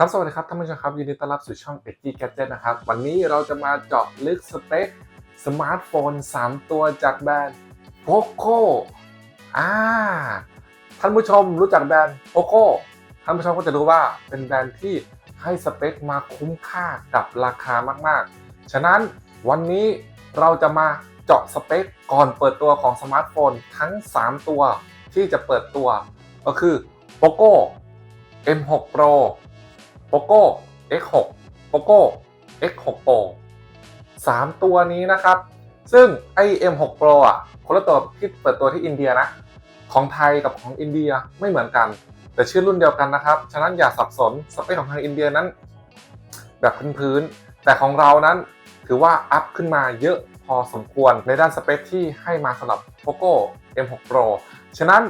ครับสวัสดีครับท่านผู้ชมครับยินดีต้อนรับสู่ช่อง e d g y Gadget นะครับ วันนี้เราจะมาเจาะลึกสเปคสมาร์ทโฟน 3 ตัวจากแบรนด์ POCO อ่าท่านผู้ชมรู้จักแบรนด์ POCO ท่านผู้ชมก็จะรู้ว่าเป็นแบรนด์ที่ให้สเปคมาคุ้มค่ากับราคามากๆ ฉะนั้นวันนี้เราจะมาเจาะสเปคก่อนเปิดตัวของสมาร์ทโฟนทั้ง 3 ตัวที่จะเปิดตัว ก็คือ POCO M6 Pro POCO X6 POCO X6 Pro 3 ตัวนี้นะครับ ซึ่งไอ M6 Pro อะคนละตัวที่เปิดตัวที่อินเดียนะ ของไทยกับของอินเดียไม่เหมือนกัน แต่ชื่อรุ่นเดียวกันนะครับ ฉะนั้นอย่าสับสนสเปคของทางอินเดียนั้น แบบพื้นๆแต่ของเรานั้นถือว่าอัพขึ้นมาเยอะพอสมควรในด้านสเปคที่ให้มาสำหรับ POCO M6 Pro ฉะนั้น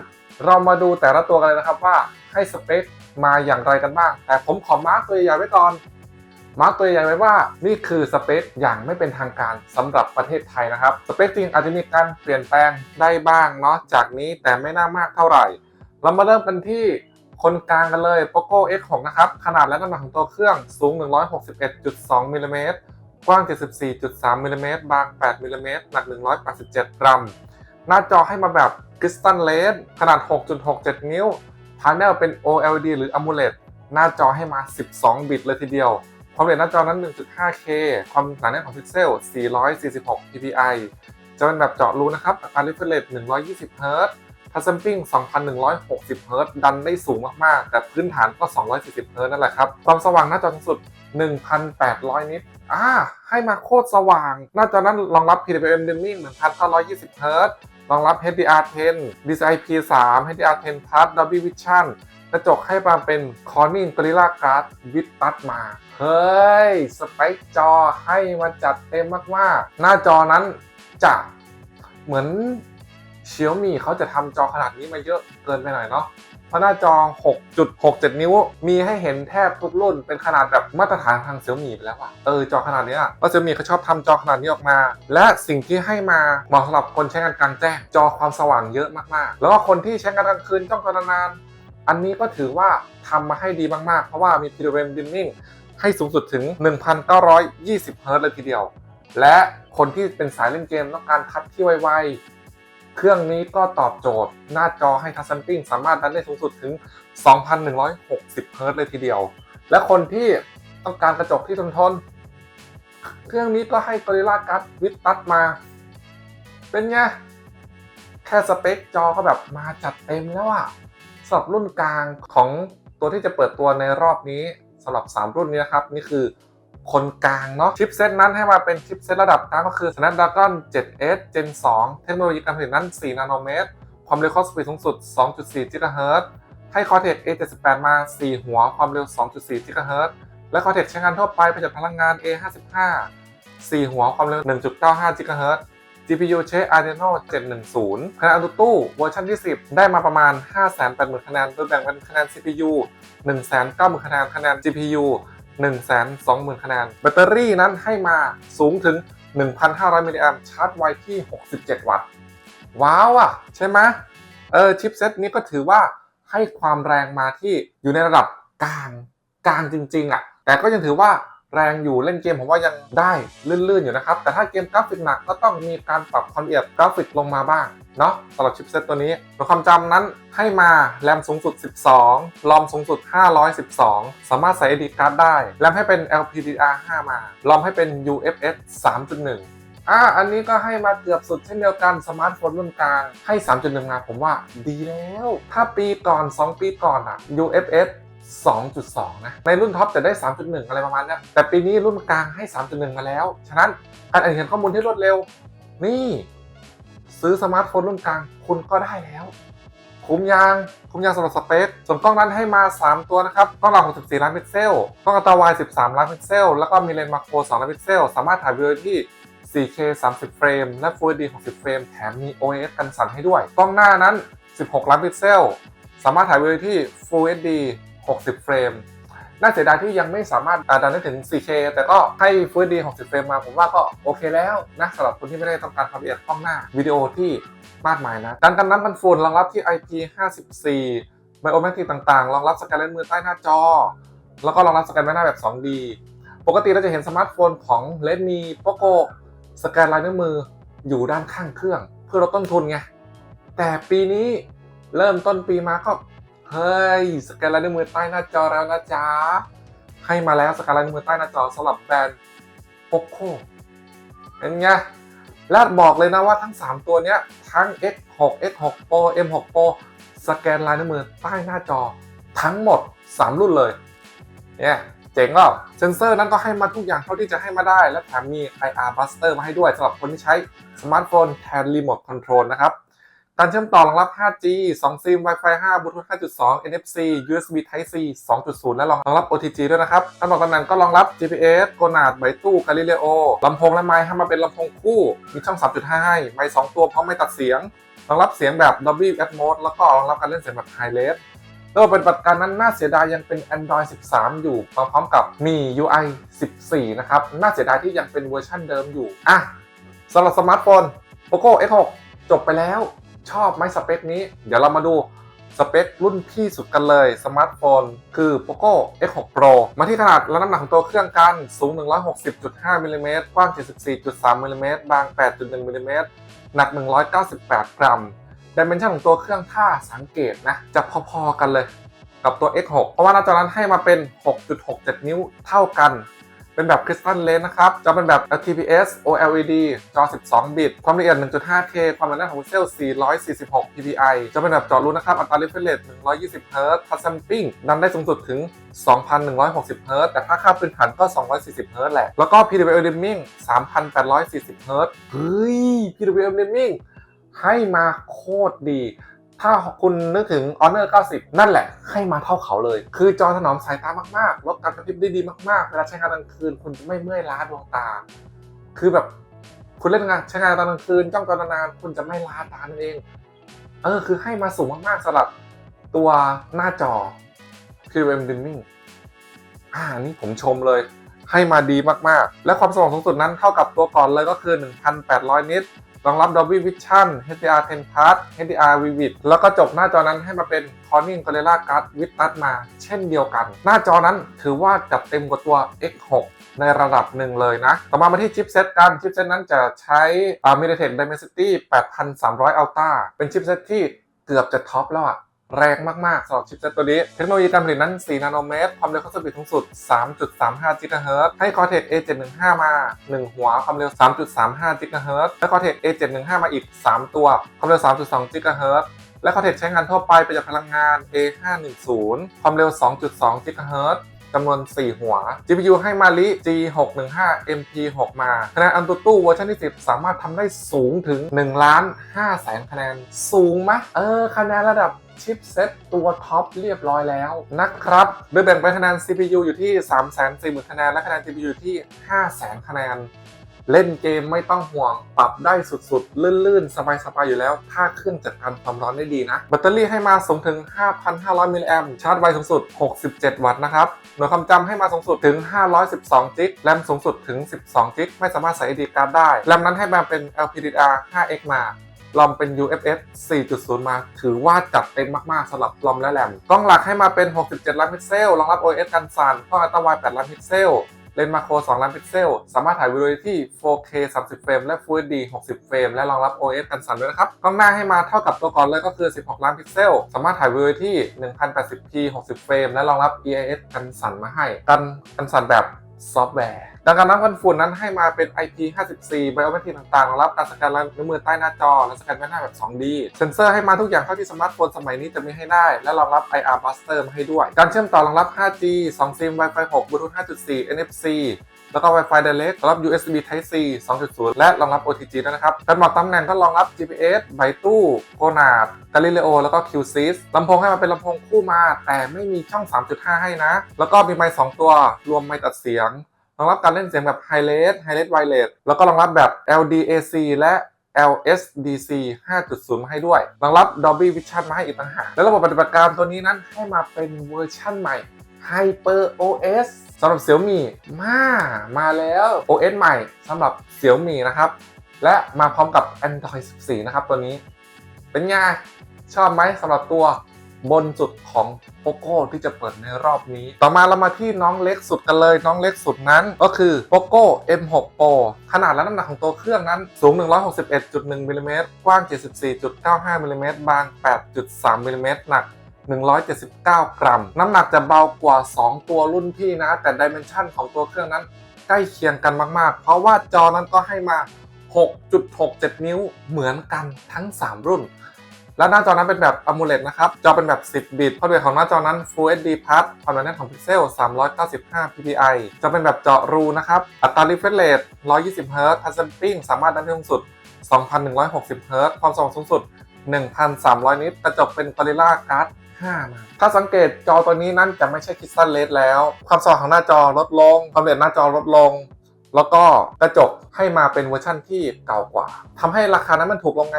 เรามาดูแต่ละตัวกันเลยนะครับว่าให้สเปค มาอย่างไรกันบ้าง แต่ผมขอมาร์กตัวใหญ่ไว้ก่อนมาร์กตัวใหญ่ไว้ว่านี่คือสเปคอย่างไม่เป็นทางการสำหรับประเทศไทยนะครับสเปคจริงอาจจะมีการเปลี่ยนแปลงได้บ้างเนาะจากนี้แต่ไม่น่ามากเท่าไหร่ เรามาเริ่มกันที่คนกลางกันเลย POCO X6 นะครับ ขนาดและน้ำหนักของตัวเครื่องสูง 161.2มิลลิเมตรกว้าง 74.3มิลลิเมตรบาง 8มิลลิเมตรหนัก 187 กรัม หน้าจอให้มาแบบคริสตัลเลสขนาด 6.67 นิ้ว พาเนลเป็น OLED หรือ AMOLED หน้าจอให้มา 12 บิตเลยทีเดียว ความละเอียดหน้าจอนั้น 1.5K ความหนาแน่นของพิกเซล 446 ppi จะเป็นแบบเจาะรูนะครับอัตรา refresh rate 120 Hz ทัชซัมปิ้ง2,160 Hz ดันได้สูงมาก ๆ แต่พื้นฐานก็ 240 Hz นั่นแหละครับ ความสว่างหน้าจอสูงสุด 1,800 นิตอ่า ให้มาโคตรสว่าง หน้าจอนั้นรองรับ PWM dimming 1,920 Hz ร รองรับ HDR10 DCI P3 HDR10 Plus Dolby Vision กระจกให้มาเป็น Corning Gorilla Glass with Touch มา เฮ้ย สเปคจอให้มาจัดเต็มมากๆ หน้าจอนั้นจะเหมือนเชียวมีเขาจะทำจอขนาดนี้มาเยอะเกินไปหน่อยเนาะ เพราะหน้าจอ 6.67 นิ้ว มีให้เห็นแทบทุกรุ่น เป็นขนาดแบบมาตรฐานทางเซี่ยมี่ไปแล้วอะเออ จอขนาดนี้ยเพราะเซี่ยมี่เขาชอบทำจอขนาดนี้ออกมา และสิ่งที่ให้มาเหมาะสำหรับคนใช้งานกลางแจ้ง จอความสว่างเยอะมากๆ แล้วก็คนที่ใช้งานกลางคืนจ้องจอนาน อันนี้ก็ถือว่าทำมาให้ดีมากๆ เพราะว่ามี PWM dimming ให้สูงสุดถึง 1,920 เฮิร์ตซ์เลยทีเดียว และคนที่เป็นสายเล่นเกมต้องการทัชที่ไวๆ เครื่องนี้ก็ตอบโจทย์หน้าจอให้ทัชซัมปิ้งสามารถดันได้สูงสุดถึง 2,160เฮิร์ตเลยทีเดียว และคนที่ต้องการกระจกที่ทนทน เครื่องนี้ก็ให้ Gorilla Glass with Touch มา เป็นไง แค่สเปคจอก็แบบมาจัดเต็มแล้วอะสำหรับรุ่นกลางของตัวที่จะเปิดตัวในรอบนี้สำหรับ 3 รุ่นนี้นะครับ นี่คือ คนกลางเนาะชิปเซตนั้นให้มาเป็นชิปเซตระดับกลางก็คือ Snapdragon 7S Gen 2 เทคโนโลยีการผลิตนั้น 4 นาโนเมตร ความเร็วคอสปีดสูงสุด 2.4 GHz ให้ Cortex A78 มา 4 หัวความเร็ว 2.4 GHz และ Cortex ใช้งานทั่วไปประหยัดพลังงาน A55 4 หัวความเร็ว 1.95 GHz GPU ใช้ Adreno 710 คะแนน AnTuTu เวอร์ชันที่ 10 ได้มาประมาณ 580,000 คะแนน โดยแบ่งเป็นคะแนน CPU 190,000 คะแนน คะแนน GPU 120,000 คะแนน แบตเตอรี่นั้นให้มาสูงถึง 1,500 มิลลิแอมป์ชาร์จไวที่ 67 วัตต์ ว้าวอะ ใช่ไหมเออชิปเซตนี้ก็ถือว่าให้ความแรงมาที่อยู่ในระดับกลางกลางจริง ๆ อะ แต่ก็ยังถือว่า แรงอยู่เล่นเกมผมว่ายังได้ลื่นๆอยู่นะครับ แต่ถ้าเกมกราฟิกหนักก็ต้องมีการปรับความละเอียดกราฟิกลงมาบ้างเนาะสำหรับชิปเซตตัวนี้โดยความจำนั้นให้มาแรมสูงสุด 12 รอมสูงสุด 512 สามารถใส่ SD card ได้ แรมให้เป็น LPDDR5 มา รอมให้เป็น UFS 3.1อ่า อันนี้ก็ให้มาเกือบสุดเช่นเดียวกันสมาร์ทโฟนรุ่นกลางให้ 3.1มานผมว่าดีแล้ว ถ้าปีก่อน 2 ปีก่อนอะ UFS 2.2 นะ ในรุ่นท็อปจะได้ 3.1 อะไรประมาณนี้แต่ปีนี้รุ่นกลางให้ 3.1 มาแล้ว ฉะนั้นการอ่านเขียนข้อมูลที่รวดเร็ว นี่ ซื้อสมาร์ทโฟนรุ่นกลางคุณก็ได้แล้ว คุ้มยาง คุ้มยางสำหรับสเปค ส่วนกล้องนั้นให้มา 3 ตัวนะครับ กล้องหลัก64 ล้านพิกเซล กล้องอัลตราไวด์13 ล้านพิกเซล แล้วก็มีเลนส์มาโคร2ล้านพิกเซล สามารถถ่ายวิดีโอที่ 4K 30 เฟรม และ Full HD 60 เฟรม แถมมี OIS กันสั่นให้ด้วย กล้องหน้านั้น 16 ล้านพิกเซล สามารถถ่ายวิดีโอที่ Full HD 60 เฟรม น่าเสียดายที่ยังไม่สามารถดันได้ถึง 4K แต่ก็ให้ Full HD 60 เฟรมมา ผมว่าก็โอเคแล้วนะสำหรับคนที่ไม่ได้ต้องการความละเอียดกล้องหน้าวิดีโอที่มากมายนะการกันน้ำกันฝุ่นรองรับที่ IP54 ไบโอแมทริกต่างๆ รองรับสแกนเลนมือใต้หน้าจอ แล้วก็รองรับสแกนใบหน้าแบบ 2D ปกติเราจะเห็นสมาร์ทโฟนของ Redmi Poco สแกนลายนิ้วมืออยู่ด้านข้างเครื่อง เพื่อลดต้นทุนไง แต่ปีนี้เริ่มต้นปีมาก็ เฮ้ยสแกนลายนิ้วมือใต้หน้าจอแล้วนะจ๊ะให้มาแล้วสแกนลายนิ้วมือใต้หน้าจอสำหรับแบรนด์ Poco เป็นไงและบอกเลยนะว่าทั้ง 3 ตัวเนี้ยทั้ง X6 X6 Pro M6 Pro สแกนลายนิ้วมือใต้หน้าจอทั้งหมด 3 รุ่นเลยเนี่ยเจ๋งอะเซนเซอร์นั้นก็ให้มาทุกอย่างเท่าที่จะให้มาได้ และแถมมี IR Buster มาให้ด้วยสำหรับคนที่ใช้สมาร์ทโฟนแทนรีโมทคอนโทรลนะครับ การเชื่อมต่อรองรับ 5G 2 ซิม Wi-Fi 5 Bluetooth 5.2 NFC USB Type C 2.0 และรองรับ OTG ด้วยนะครับการบอกตำแหน่งก็รองรับ GPS โกนาดไบตู้ Galileo ลำโพงและไมค์ให้มาเป็นลำโพงคู่ มีช่อง 3.5 ให้ ไมค์2ตัวพร้อมไม่ตัดเสียง รองรับเสียงแบบ Dolby Atmos แล้วก็รองรับการเล่นเสียงแบบ High Res ระบบปฏิบัติการนั้นน่าเสียดายยังเป็น Android 13 อยู่มาพร้อมกับมี UI 14 นะครับ น่าเสียดายที่ยังเป็นเวอร์ชันเดิมอยู่ อะสำหรับสมาร์ทโฟน Poco X6 จบไปแล้ว ชอบไหมสเปคนี้ เดี๋ยวเรามาดูสเปครุ่นพี่สุดกันเลย สมาร์ทโฟน คือ Poco X6 Pro มาที่ขนาดและน้ำหนักของตัวเครื่องกัน สูง 160.5มิลลิเมตรกว้าง 74.3มิลลิเมตรบาง 8.1มิลลิเมตรหนัก 198 กรัมดิเมนชันของตัวเครื่องถ้าสังเกตนะ จะพอๆกันเลยกับตัว X6 เพราะว่าหน้าจอนั้นให้มาเป็น 6.67 นิ้วเท่ากัน เป็นแบบคริสตัลเลนนะครับ จะเป็นแบบ LTPS OLED จอ 12 บิต ความละเอียด 1.5K ความละเอียดของพิกเซล 446 ppi จะเป็นแบบจอรุ่นนะครับ อัตรา refresh rate 120 Hz ทัชซัมปิ้งดันได้สูงสุดถึง 2,160 Hz แต่ถ้าค่าพื้นฐานก็ 240 Hz แหละ แล้วก็ PWL dimming 3,840 Hz เฮ้ย PWL dimming ให้มาโคตรดี ถ้าคุณนึกถึง Honor 90 นั่นแหละ ให้มาเท่าเขาเลย คือจอถนอมสายตามากๆลดการกระพริบได้ดีมากๆ เวลาใช้งานกลางคืน คุณจะไม่เมื่อยล้าดวงตา คือแบบคุณเล่นงานใช้งานตอนกลางคืนจ้องจอนานๆคุณจะไม่ล้าตานั่นเอง เออ คือให้มาสูงมากๆสำหรับตัวหน้าจอ PWM Dimming อ่านี่ผมชมเลย ให้มาดีมากๆ และความสว่างสูงสุดนั้นเท่ากับตัวก่อนเลยก็คือ 1,800 นิต รองรับ Dolby Vision HDR 10 Plus HDR Vivid แล้วก็จบหน้าจอนั้นให้มาเป็น Corning Gorilla Glass with Touch มา เช่นเดียวกัน หน้าจอนั้นถือว่าจัดเต็มกว่าตัว X6 ในระดับหนึ่งเลยนะ ต่อมามาที่ชิปเซตกัน ชิปเซตนั้นจะใช้ MediaTek Dimensity 8300 Ultra เป็นชิปเซตที่เกือบจะท็อปแล้วอะ แรงมากๆสำหรับชิปเซตตัวนี้ เทคโนโลยีการผลิตนั้น 4 นาโนเมตร ความเร็วเข้าสปีดสูงสุด 3.35 GHz ให้ Cortex A715 มา 1 หัว ความเร็ว 3.35 GHz และ Cortex A715 มาอีก 3 ตัว ความเร็ว 3.2 GHz และ Cortex ใช้งานทั่วไปประหยัดพลังงาน A510 ความเร็ว 2.2 GHz จำนวน 4 หัว GPU ให้มาลิ G615 MP6 มาคะแนนอันตุตู้เวอร์ชันที่ 10 สามารถทำได้สูงถึง1ล้าน5แสนคะแนน สูงไหมเออ คะแนนระดับ ชิปเซ็ตตัวท็อปเรียบร้อยแล้วนะครับโดยแบ่งเป็นคะแนน CPU อยู่ที่ 340,000คะแนนและคะแนน GPU อยู่ที่ 500,000คะแนน เล่นเกมไม่ต้องห่วง ปรับได้สุดๆ ลื่นๆ สบายๆ อยู่แล้ว ถ้าขึ้นจัดการความร้อนได้ดีนะ แบตเตอรี่ให้มาสูงถึง 5,500 มิลลิแอมป์ชาร์จไวสูงสุด 67 วัตต์นะครับ หน่วยความจำให้มาสูงสุดถึง 512 จิกแรมสูงสุดถึง 12 จิกไม่สามารถใส่ SD card ได้แรมนั้นให้มาเป็น LPDDR 5X มา ลอมเป็น UFS 4.0 มา ถือว่าจัดเต็มมาก ๆสำหรับลอมและแรมกล้องหลักให้มาเป็น 67 ล้านพิกเซลรองรับ OS กันสั่นกล้องอัลตราไวด์8ล้านพิกเซลเลนส์มาโคร 2 ล้านพิกเซล สามารถถ่ายวิดีโอที่ 4K 30 เฟรม และ Full HD 60 เฟรม และรองรับ OS กันสั่นด้วยนะครับ กล้องหน้าให้มาเท่ากับตัวก่อนเลยก็คือ 16 ล้านพิกเซล สามารถถ่ายวิดีโอที่ 1080p 60 เฟรม และรองรับ EIS กันสั่นมาให้ กันกันสั่นแบบซอฟต์แวร์ ดังการน้ำกันฝุ่นนั้นให้มาเป็น IP54 Biometry ต่างๆรองรับการสแกนลายนิ้วมือใต้หน้าจอ และสแกนใบหน้าแบบ 2D เซ็นเซอร์ให้มาทุกอย่างเท่าที่สมาร์ทโฟนสมัยนี้จะมีให้ได้ และรองรับ IR Buster มาให้ด้วย การเชื่อมต่อรองรับ 5G 2ซิม Wi-Fi 6 Bluetooth 5.4 NFC แล้วก็ Wi-Fi Direct รองรับ USB Type C 2.0 และรองรับ OTG ด้วยนะครับการบอกตำแหน่งก็รองรับ GPS ไบตู้โกนาด Galileo แล้วก็ QSys ลำโพงให้มาเป็นลำโพงคู่มา แต่ไม่มีช่อง 3.5 ให้นะ แล้วก็มีไมค์2ตัวรวมไมค์ตัดเสียง รองรับการเล่นเสียงแบบ High Res High Res Wireless แล้วก็รองรับแบบ LDAC และ LSDC 5.0 มาให้ด้วย รองรับ Dolby Vision มาให้อีกต่างหาก และระบบปฏิบัติการตัวนี้นั้นให้มาเป็นเวอร์ชั่นใหม่ Hyper OS สำหรับ Xiaomi มา มาแล้ว OS ใหม่สำหรับ Xiaomi นะครับ และมาพร้อมกับ Android 14 นะครับตัวนี้ เป็นไง ชอบไหมสำหรับตัว บนสุดของ POCO ที่จะเปิดในรอบนี้ ต่อมาเรามาที่น้องเล็กสุดกันเลย น้องเล็กสุดนั้นก็คือ POCO M6 Pro ขนาดและน้ำหนักของตัวเครื่องนั้นสูง 161.1มิลลิเมตรกว้าง 74.95มิลลิเมตรบาง 8.3มิลลิเมตรหนัก179 กรัม น้ำหนักจะเบากว่า 2 ตัวรุ่นพี่นะ แต่ดิเมนชันของตัวเครื่องนั้นใกล้เคียงกันมาก ๆ เพราะว่าจอนั้นก็ให้มา 6.67 นิ้วเหมือนกันทั้ง 3 รุ่น และหน้าจอนั้นเป็นแบบ AMOLED นะครับจอเป็นแบบ 10 บิตความละเอียดของหน้าจอนั้น Full HD Plus ความหนาแน่นของพิกเซล 395 ppi จอเป็นแบบเจาะรูนะครับอัตรา refresh rate 120 Hz touch sampling สามารถดันได้สูงสุด 2,160 Hz ความสว่างสูงสุด 1,300 นิตกระจกเป็น Gorilla Glass 5มาถ้าสังเกตจอตัวนี้นั้นจะไม่ใช่คิสตันเลสแล้ว ความสว่างของหน้าจอลดลง ความละเอียดหน้าจอลดลง แล้วก็กระจกให้มาเป็นเวอร์ชั่นที่เก่ากว่าทำให้ราคานั้นมันถูกลงไง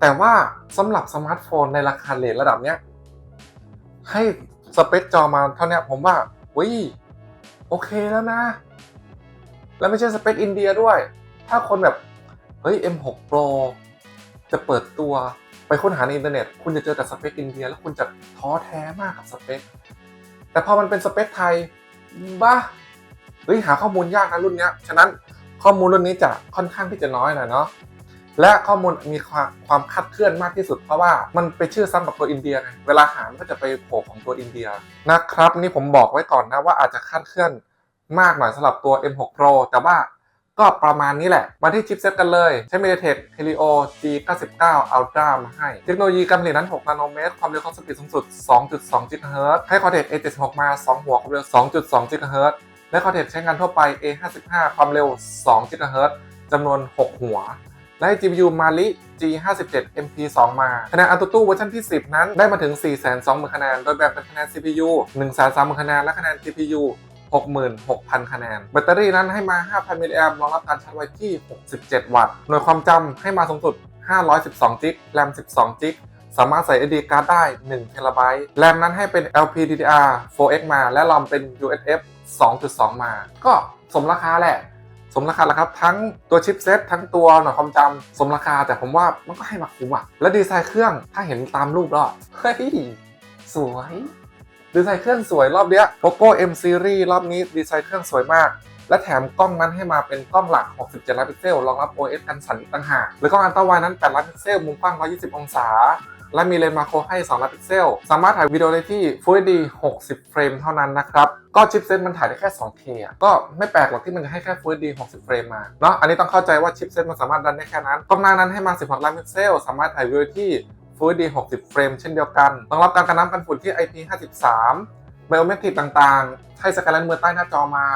แต่ว่าสำหรับสมาร์ทโฟนในราคาเลทระดับเนี้ย ให้สเปคจอมาเท่านี้ผมว่าวิโอเคแล้วนะ แล้วไม่ใช่สเปคอินเดียด้วย ถ้าคนแบบ เฮ้ย M6 Pro จะเปิดตัวไปค้นหาในอินเทอร์เน็ต คุณจะเจอแต่สเปคอินเดีย แล้วคุณจะท้อแท้มากกับสเปค แต่พอมันเป็นสเปคไทยบ้าเฮ้ยหาข้อมูลยากนะรุ่นเนี้ย ฉะนั้นข้อมูลรุ่นนี้จะค่อนข้างที่จะน้อยหน่อยเนาะ และข้อมูลมีความความคลาดเคลื่อนมากที่สุด เพราะว่ามันไปชื่อซ้ำกับตัวอินเดียไงเวลาหามันก็จะไปโผล่ของตัวอินเดียนะครับนี่ผมบอกไว้ก่อนนะว่าอาจจะคลาดเคลื่อนมากหน่อยสำหรับตัว M6 Pro แต่ว่าก็ประมาณนี้แหละ มาที่ชิปเซ็ตกันเลย ใช้ MediaTek Helio G99 Ultra มาให้ เทคโนโลยีการผลิตนั้น 6 นาโนเมตร ความเร็วความสปีดสูงสุด 2.2 GHz ให้ Cortex A76 มา 2 หัว ความเร็ว 2.2 GHz และ Cortex ใช้งานทั่วไป A55 ความเร็ว 2 GHz จำนวน 6 หัว และให้ GPU Mali G57 MP2 มาคะแนน AnTuTu เวอร์ชันที่ 10 นั้นได้มาถึง 420,000คะแนน โดยแบ่งเป็นคะแนน CPU 130,000คะแนน และคะแนน GPU 66,000 คะแนน แบตเตอรี่นั้นให้มา 5,000มิลลิแอมป์รองรับการชาร์จไว้ที่ 67 วัตต์ หน่วยความจำให้มาสูงสุด 512 จิกแรม 12 จิกสามารถใส่ SD card ได้1 t b แรมนั้นให้เป็น LPDDR 4X มา และรอมเป็น USF 2.2 มา ก็สมราคาแหละ สมราคาแล้วครับ ทั้งตัวชิปเซตทั้งตัวหน่วยความจำสมราคาแต่ผมว่ามันก็ให้มาคุ้มอะและดีไซน์เครื่องถ้าเห็นตามรูปแล้วเฮ้ยสวยดีไซน์เครื่องสวยรอบเนี้ย Poco M Series รอบนี้ดีไซน์เครื่องสวยมาก และแถมกล้องนั้นให้มาเป็นกล้องหลัก 67 ล้านพิกเซล รองรับ OS กันสั่นอีกต่างหากหรือกล้องอัลตราไวนั้น 8 ล้านพิกเซล มุมกว้าง 120 องศา และมีเลนส์มาโครให้ 2 ล้านพิกเซล สามารถถ่ายวิดีโอได้ที่ Full HD 60 เฟรมเท่านั้นนะครับ ก็ชิปเซ็ตมันถ่ายได้แค่ 2K อะ ก็ไม่แปลกหรอกที่มันจะให้แค่ Full HD 60 เฟรมมา เนาะ อันนี้ต้องเข้าใจว่าชิปเซ็ตมันสามารถดันได้แค่นั้น กล้องหน้านั้นให้มา 16 ล้านพิกเซล สามารถถ่ายวิดีโอที่ Full HD 60 เฟรมเช่นเดียวกันรองรับการกันน้ำกันฝุ่นที่ IP53 ไบโอเมตริกต่างๆ ให้สแกนลายมือใต้หน้าจอมา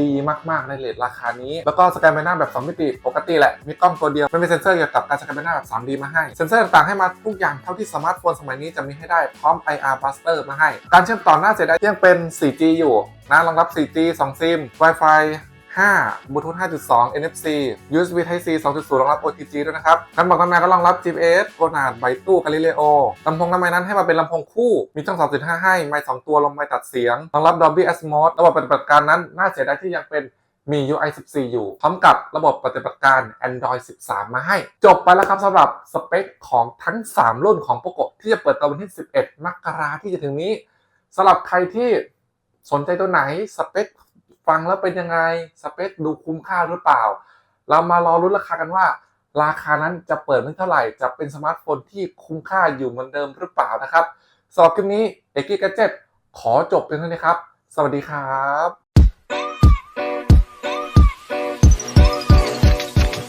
ดีมากๆในเลทราคานี้ แล้วก็สแกนใบหน้าแบบ2มิติปกติแหละ มีกล้องตัวเดียวไม่มีเซ็นเซอร์เกี่ยวกับการสแกนใบหน้าแบบ 3D มาให้ เซ็นเซอร์ต่างๆให้มาทุกอย่างเท่าที่สมาร์ทโฟนสมัยนี้จะมีให้ได้พร้อม IR Buster มาให้ การเชื่อมต่อหน้าเสียดายยังเป็น 4G อยู่นะรองรับ 4G 2ซิม Wi-Fi 5 Bluetooth 5.2 NFC USB Type C 2.0 รองรับ OTG ด้วยนะครับการบอกน้ำแมก็รองรับ GPS โกนาดไบตู้กาลิเลโอลำโพงน้ำแมนั้นให้มาเป็นลำโพงคู่ มีช่อง2.5ให้ ไมค์2ตัวลงไมค์ตัดเสียง รองรับ Dolby Atmos ระบบปฏิบัติการนั้นน่าเสียดายที่ยังเป็นมี UI 14 อยู่ พร้อมกับระบบปฏิบัติการ Android 13 มาให้ จบไปแล้วครับสำหรับสเปคของทั้ง 3 รุ่นของ Poco ที่จะเปิดตัววันที่ 11 มกราที่จะถึงนี้สำหรับใครที่สนใจตัวไหนสเปค ฟังแล้วเป็นยังไงสเปคดูคุ้มค่าหรือเปล่า เรามารอรุ้นราคากันว่า ราคานั้นจะเปิดไม่เท่าไหร่ จะเป็นสมาร์ทโฟนที่คุ้มค่าอยู่เหมือนเดิมหรือเปล่านะครับสำหรับคลิปนี้เอกกี้กระเจ็ตขอจบเพียงเท่านี้ครับ สวัสดีครับ